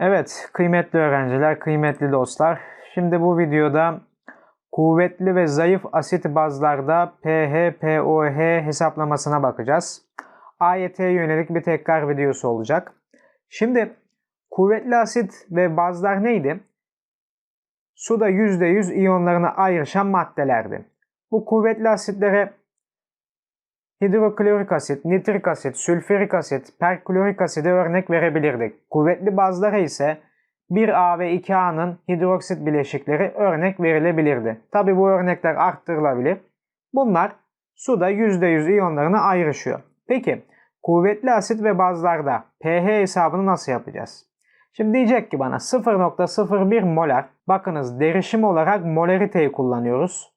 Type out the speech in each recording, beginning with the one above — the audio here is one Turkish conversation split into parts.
Evet, kıymetli öğrenciler, kıymetli dostlar. Şimdi bu videoda kuvvetli ve zayıf asit bazlarda pH, pOH hesaplamasına bakacağız. AYT'ye yönelik bir tekrar videosu olacak. Şimdi kuvvetli asit ve bazlar neydi? Suda %100 iyonlarını ayrışan maddelerdi. Bu kuvvetli asitlere hidroklorik asit, nitrik asit, sülfürik asit, perklorik aside örnek verebilirdik. Kuvvetli bazlara ise 1A ve 2A'nın hidroksit bileşikleri örnek verilebilirdi. Tabi bu örnekler arttırılabilir. Bunlar suda %100 iyonlarını ayrışıyor. Peki kuvvetli asit ve bazlarda pH hesabını nasıl yapacağız? Şimdi diyecek ki bana 0.01 molar. Bakınız derişim olarak molariteyi kullanıyoruz.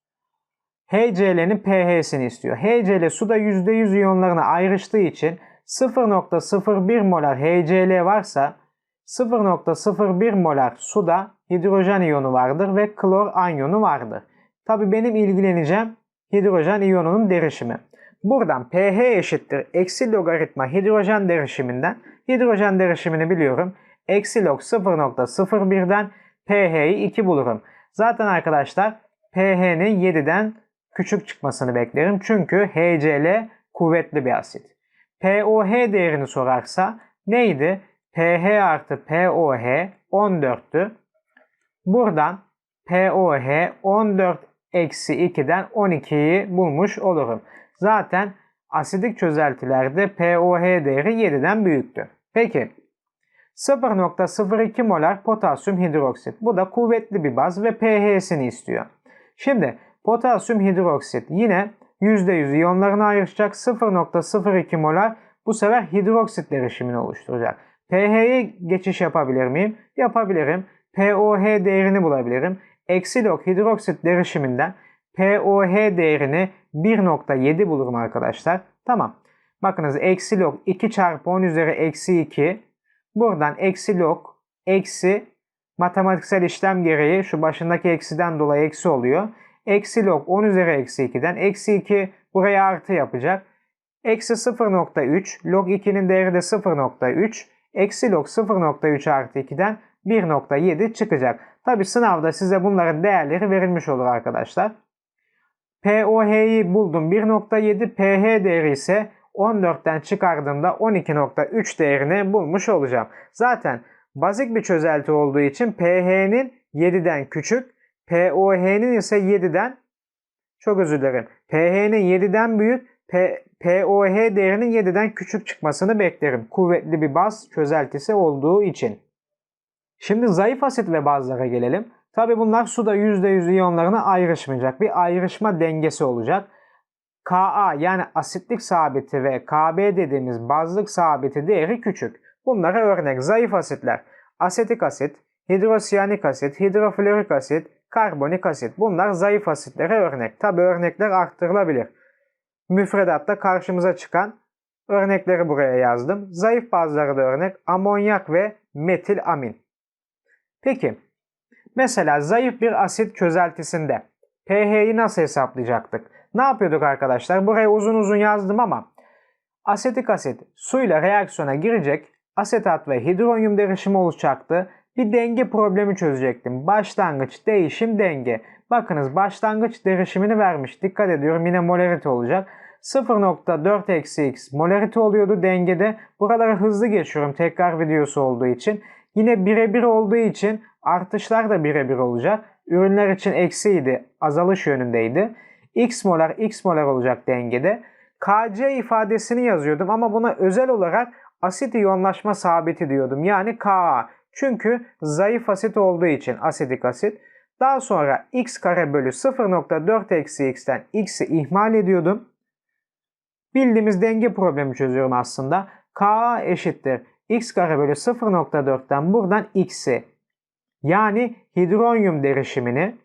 HCl'nin pH'sini istiyor. HCl suda %100 iyonlarına ayrıştığı için 0.01 molar HCl varsa 0.01 molar suda hidrojen iyonu vardır ve klor anyonu vardır. Tabi benim ilgileneceğim hidrojen iyonunun derişimi. Buradan pH eşittir eksi logaritma hidrojen derişiminden hidrojen derişimini biliyorum. Eksi log 0.01'den pH'yi 2 bulurum. Zaten arkadaşlar pH'nin 7'den küçük çıkmasını beklerim. Çünkü HCl kuvvetli bir asit. pOH değerini sorarsa neydi? pH artı pOH 14'tü. Buradan pOH 14 eksi 2'den 12'yi bulmuş olurum. Zaten asidik çözeltilerde pOH değeri 7'den büyüktü. Peki 0.02 molar potasyum hidroksit. Bu da kuvvetli bir baz ve pH'sini istiyor. Şimdi potasyum hidroksit yine %100 iyonlarını ayrışacak 0.02 molar bu sefer hidroksit derişimini oluşturacak. pH'ye geçiş yapabilir miyim? Yapabilirim. pOH değerini bulabilirim. Eksi log hidroksit derişiminden pOH değerini 1.7 bulurum arkadaşlar. Tamam. Bakınız eksi log 2 çarpı 10 üzeri eksi 2. Buradan eksi log eksi matematiksel işlem gereği şu başındaki eksiden dolayı eksi oluyor. Eksi log 10 üzeri eksi 2'den eksi 2 buraya artı yapacak. Eksi 0.3 log 2'nin değeri de 0.3. Eksi log 0.3 artı 2'den 1.7 çıkacak. Tabi sınavda size bunların değerleri verilmiş olur arkadaşlar. POH'yi buldum 1.7 PH değeri ise 14'ten çıkardığımda 12.3 değerini bulmuş olacağım. Zaten bazik bir çözelti olduğu için pH'nin 7'den küçük, POH'nin ise 7'den çok özür dilerim. pH'nin 7'den büyük, P, POH değerinin 7'den küçük çıkmasını beklerim. Kuvvetli bir baz çözeltisi olduğu için. Şimdi zayıf asit ve bazlara gelelim. Tabi bunlar suda %100 iyonlarına ayrışmayacak. Bir ayrışma dengesi olacak. Ka yani asitlik sabiti ve Kb dediğimiz bazlık sabiti değeri küçük. Bunlara örnek zayıf asitler. Asetik asit, hidrosiyanik asit, hidroflorik asit, karbonik asit. Bunlar zayıf asitlere örnek. Tabi örnekler arttırılabilir. Müfredatta karşımıza çıkan örnekleri buraya yazdım. Zayıf bazıları da örnek amonyak ve metil amin. Peki mesela zayıf bir asit çözeltisinde pH'yi nasıl hesaplayacaktık? Ne yapıyorduk arkadaşlar? Buraya uzun uzun yazdım ama asetik asit suyla reaksiyona girecek, asetat ve hidronyum derişimi oluşacaktı. Bir denge problemi çözecektim. Başlangıç, değişim, denge. Bakınız başlangıç derişimini vermiş. Dikkat ediyorum yine molarite olacak. 0.4 eksi x molarite oluyordu dengede. Buraları hızlı geçiyorum tekrar videosu olduğu için. Yine birebir olduğu için artışlar da birebir olacak. Ürünler için eksiydi, azalış yönündeydi. X molar, X molar olacak dengede. Kc ifadesini yazıyordum ama buna özel olarak asit iyonlaşma sabiti diyordum. Yani Ka. Çünkü zayıf asit olduğu için asidik asit. Daha sonra x kare bölü 0.4 eksi x'ten x'i ihmal ediyordum. Bildiğimiz denge problemi çözüyorum aslında. Ka eşittir x kare bölü 0.4'ten buradan x'i yani hidronyum derişimini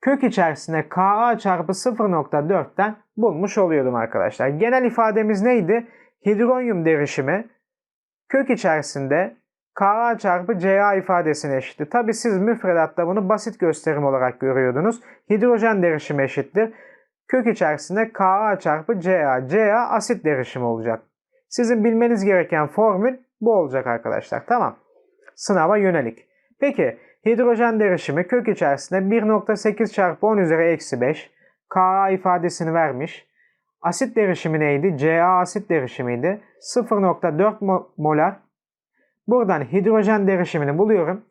kök içerisinde Ka çarpı 0.4'ten bulmuş oluyordum arkadaşlar. Genel ifademiz neydi? Hidronyum derişimi kök içerisinde Ka çarpı Ca ifadesine eşitti. Tabi siz müfredatta bunu basit gösterim olarak görüyordunuz. Hidrojen derişimi eşittir. Kök içerisinde Ka çarpı Ca. Ca asit derişimi olacak. Sizin bilmeniz gereken formül bu olacak arkadaşlar. Tamam. sınava yönelik. Peki hidrojen derişimi kök içerisinde 1.8 çarpı 10 üzeri eksi 5 Ka ifadesini vermiş. Asit derişimi neydi? Ca asit derişimiydi. 0.4 molar. Buradan hidrojen derişimini buluyorum.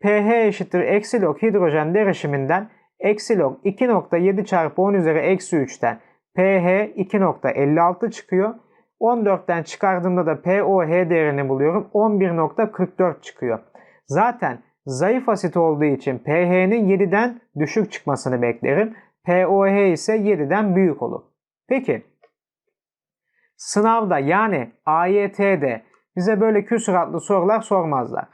pH eşittir eksi log hidrojen derişiminden eksi log 2.7 çarpı 10 üzeri eksi 3'ten pH 2.56 çıkıyor. 14'ten çıkardığımda da POH değerini buluyorum. 11.44 çıkıyor. Zaten zayıf asit olduğu için pH'nin 7'den düşük çıkmasını beklerim. POH ise 7'den büyük olur. Peki sınavda yani AYT'de bize böyle küsuratlı sorular sormazlar.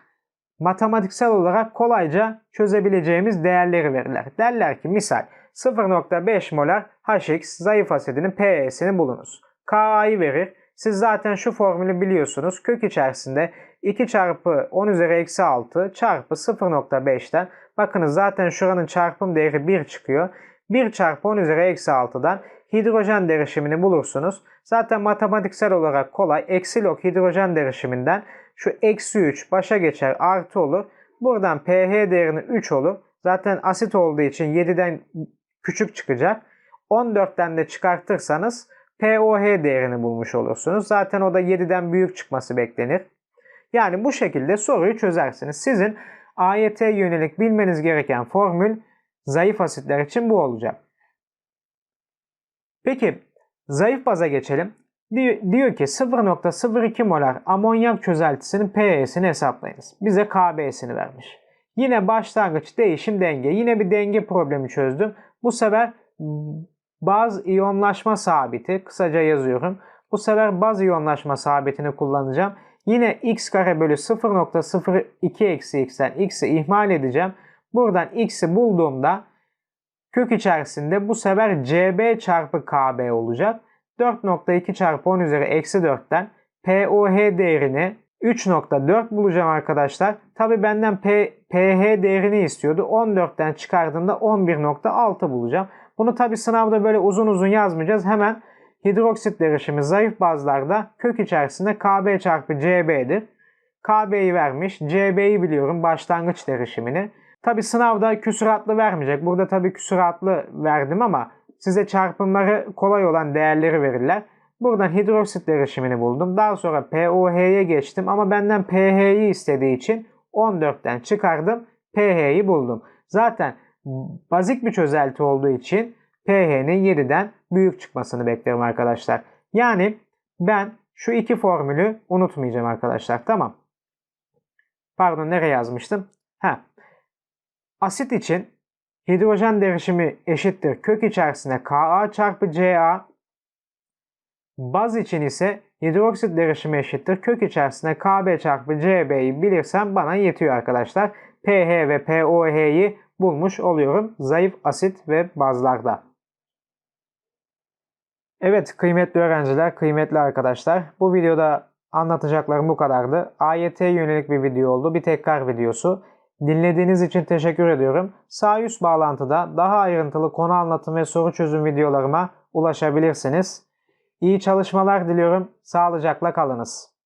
Matematiksel olarak kolayca çözebileceğimiz değerleri verirler. Derler ki misal 0.5 molar HX zayıf asidinin pH'sini bulunuz. Ka'yı verir. Siz zaten şu formülü biliyorsunuz. Kök içerisinde 2 çarpı 10 üzeri eksi 6 çarpı 0.5'ten bakınız zaten şuranın çarpım değeri 1 çıkıyor. 1 çarpı 10 üzeri eksi 6'dan hidrojen derişimini bulursunuz. Zaten matematiksel olarak kolay. Eksi log hidrojen derişiminden şu eksi 3 başa geçer artı olur. Buradan pH değerini 3 olur. Zaten asit olduğu için 7'den küçük çıkacak. 14'ten de çıkartırsanız POH değerini bulmuş olursunuz. Zaten o da 7'den büyük çıkması beklenir. Yani bu şekilde soruyu çözersiniz. Sizin AYT yönelik bilmeniz gereken formül zayıf asitler için bu olacak. Peki zayıf baza geçelim. Diyor ki 0.02 molar amonyak çözeltisinin pH'sini hesaplayınız. Bize KB'sini vermiş. Yine başlangıç, değişim, denge. Yine bir denge problemi çözdüm. Bu sefer baz iyonlaşma sabiti kısaca yazıyorum. Bu sefer baz iyonlaşma sabitini kullanacağım. Yine x kare bölü 0.02 eksi x'ten x'i ihmal edeceğim. Buradan x'i bulduğumda kök içerisinde bu sefer cb çarpı kb olacak. 4.2 çarpı 10 üzeri eksi 4'ten POH değerini 3.4 bulacağım arkadaşlar. Tabi benden P, pH değerini istiyordu. 14'ten çıkardığımda 11.6 bulacağım. Bunu tabi sınavda böyle uzun uzun yazmayacağız. Hemen hidroksit derişimi zayıf bazlarda kök içerisinde Kb çarpı Cb'dir. Kb'yi vermiş. Cb'yi biliyorum başlangıç derişimini. Tabi sınavda küsuratlı vermeyecek. Burada tabi küsuratlı verdim ama size çarpımları kolay olan değerleri verirler. Buradan hidroksit derişimini buldum. Daha sonra POH'ye geçtim ama benden pH'yi istediği için 14'ten çıkardım. pH'yi buldum. Zaten bazik bir çözelti olduğu için pH'nin 7'den büyük çıkmasını beklerim arkadaşlar. Yani ben şu iki formülü unutmayacağım arkadaşlar. Tamam. Pardon nereye yazmıştım? Ha. Asit için hidrojen derişimi eşittir kök içerisinde Ka çarpı Ca. Baz için ise hidroksit derişimi eşittir kök içerisinde Kb çarpı Cb'yi bilirsem bana yetiyor arkadaşlar. pH ve POH'yi bulmuş oluyorum zayıf asit ve bazlarda. Evet kıymetli öğrenciler, kıymetli arkadaşlar. Bu videoda anlatacaklarım bu kadardı. AYT yönelik bir video oldu. Bir tekrar videosu. Dinlediğiniz için teşekkür ediyorum. Sağ üst bağlantıda daha ayrıntılı konu anlatım ve soru çözüm videolarıma ulaşabilirsiniz. İyi çalışmalar diliyorum. Sağlıcakla kalınız.